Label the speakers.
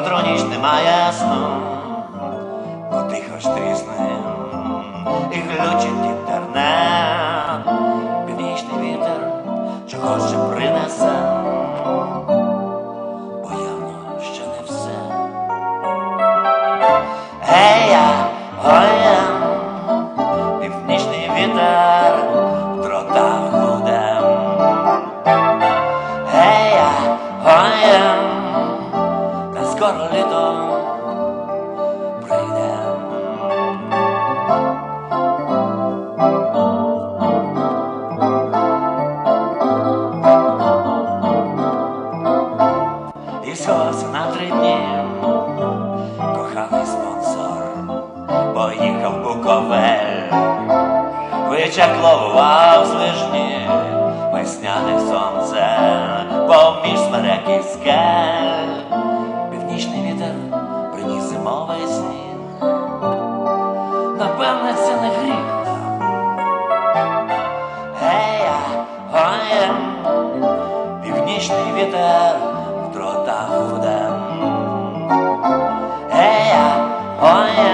Speaker 1: немає сну, бо тихо ж трісним і глючить інтернет, північний вітер чого ще принесе, бо явно ще не все. Гей, я, ой, я, північний вітер в дротах гуде. Гей, я, ой, я, та скоро літо прийде. І сховався на три дні коханий спонсор поїхав Буковель, вичакловував з лижні весняне сонце, поміж смерек і скель, зимовий сніг. Напевне, це не гріх. Гея, ой, північний вітер в дротах гуде. Гея, ой,